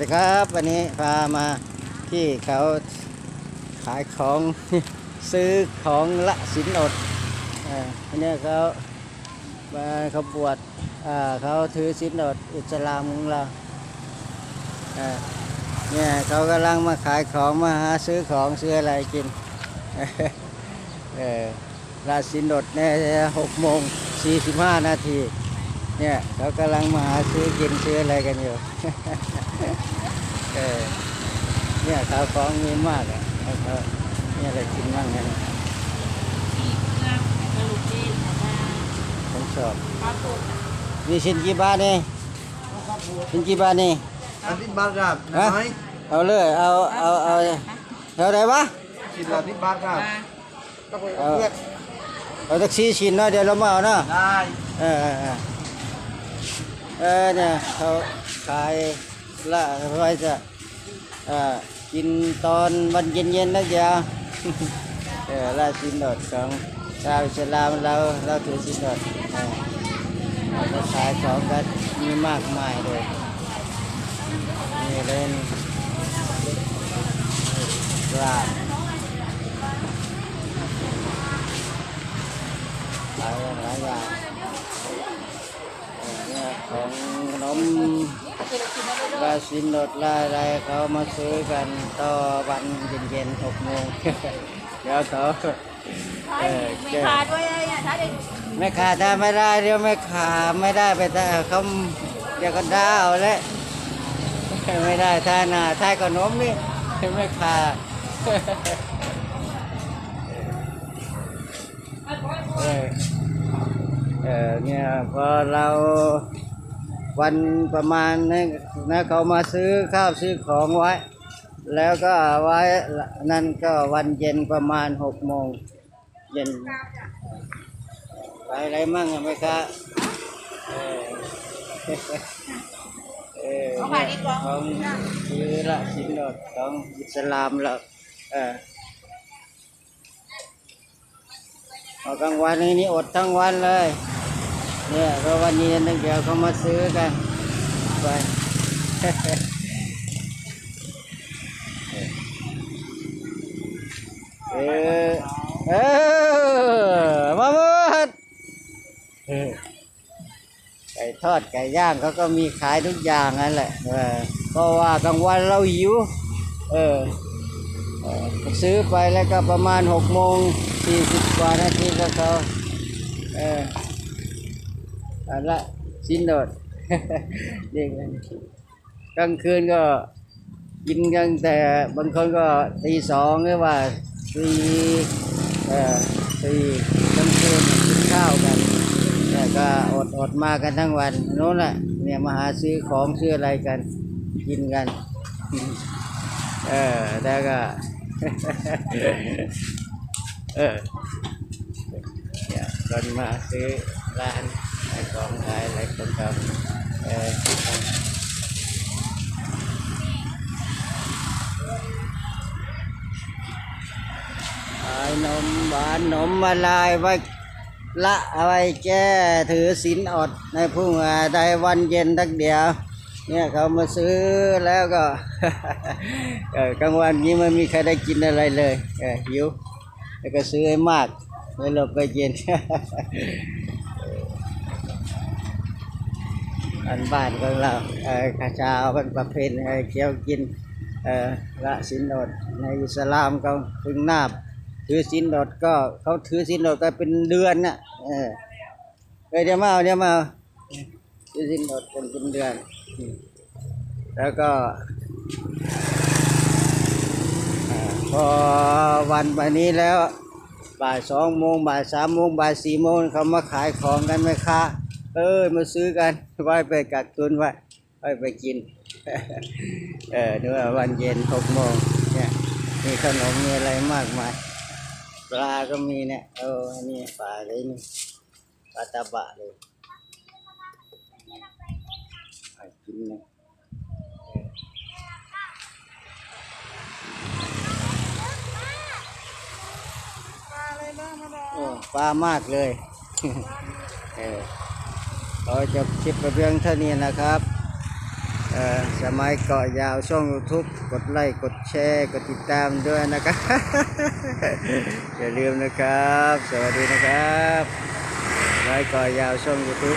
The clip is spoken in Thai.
วัสดีครับ วันนี้พามาที่เขาขายของซื้อของละสินอดอันนี้เขามาเขาบวชเขาถือสินอดอิสลามของเราอ่าเนี่ยเขากำลังมาขายของมาหาซื้อของซื้ออะไรกินเออละสินอดเนี่ยหกโมงสี่สิบห้านาที เนี่ยเขากำลังมาหาซื้อกินซื้ออะไรกันอยู่ เออเนี่ยข้าวของมีมากอะแล้วก็เนี่ยอะไรกินบ้างกันสี่เครื่องกระดูกจีนนะจ๊ะผมชอบปลาตุ่นนี่ชิ้นกี่บาทนี่ชิ้นกี่บาทนี่อันนี้บาทครับฮะน้อยเอาเลยเอาเอาเอาเอาอะไรวะสิบละที่บาทครับเอาเอาแท็กซี่ชิ้นเนาะเดี๋ยวเรามาเอาเนาะได้เออ เออเนี่ยเขาขายละไว้จะอ่ากินตอนวันเย็นๆนะเดียวเออละสินอดของชาวอิสลามเราเราถือสินอดเออเราขายของกันมีมากมายเลยนี่เล่นปลาหลายอย่างหลายอย่าง ของขนมลาสินรถลาอะไรเขามาซื้อกันต่อวันเย็นๆหกโมงเดี๋ยวเขาเออไม่ขาด้วยเนี่ยถ้าเด็กไม่ขาดถ้าไม่ได้เดี๋ยวไม่ขาดไม่ได้ไปแต่เขาเดี๋ยวก็ดาวแล้วไม่ได้ถ้านาถ้าขนมนี่ไม่ขาดเออ เนี่ยพอเราวันประมาณนั้นนะเขามาซื้อข้าวซื้อของไว้ แล้วก็ไว้นั่นก็วันเย็นประมาณหกโมงเย็นไปอะไรมั่งอะไหมคะเออเออของซื้อละสินอดของอิสลามละเออพอกลางวันนี้นี่อดทั้งวันเลย เนี่ยเพราะวันนี้นึกเดี๋ยวเขามาซื้อกันไปเออเออมาหมดเออไก่ทอดไก่ย่างเขาก็มีขายทุกอย่างนั่นแหละเออเพราะว่ากลางวันเราหิว เออเอ่อซื้อไปแล้วก็ประมาณหกโมงสี่สิบกว่านาทีก็เขาเออ อันละสิ้นโดดเด็กมันกลางคืนก็กินกันแต่บางคนก็ตีสองหรือว่าตีเอ่อตีกลางคืนกินข้าวกันแต่ก็อดอดมากันทั้งวันโน้นแหละเนี่ยมาหาซื้อของซื้ออะไรกันกินกัน เออแล้วก็เออเนี่ยคนมาซื้อร้าน ขายของขายอะไรคนทำเออขายนมหวานนมละลายไว้ละเอาไว้แก้ถือศีลอดในพรุ่งอ่าได้วันเย็นทักเดียวเนี่ยเขามาซื้อแล้วก็กลางวันนี้ไม่มีใครได้กินอะไรเลยเออหิวแล้วก็ซื้อให้มากแล้วเราไปกิน อันบ้านของเราเออข้าช้าเป็นประเพณีเคี้ยวกินเออละสินอดในอิสลามเขาถึงนาบถือสินอดก็เขาถือสินอดก็เป็นเดือนน่ะเออเดี๋ยวมาเดี๋ยวมาถือสินอดเป็นเป็นเดือน แล้วก็พอวันไปนี้แล้วบ่ายสองโมงบ่ายสามโมงบ่ายสี่โมงเขามาขายของกันไหมคะ เออมาซื้อกันไว้ไปกักตุนไว้ไว้ไปกิน เออดูว่าวันเย็นหกโมงเนี่ยมีขนมมีอะไรมากมายปลาก็มีเนี่ยเอออันนี่ปลาเลยนี่ปลาตะบะเลยให้กินเนี่ยโอ้ปลามากเลย เออ เราจะคลิปไปเพียงเท่านี้นะครับสมัยเกาะยาวช่องยูทูบกดไลค์กดแชร์กดติดตามด้วยนะครับ อย่าลืมนะครับ สวัสดีนะครับสมัยเกาะยาวช่องยูทูบ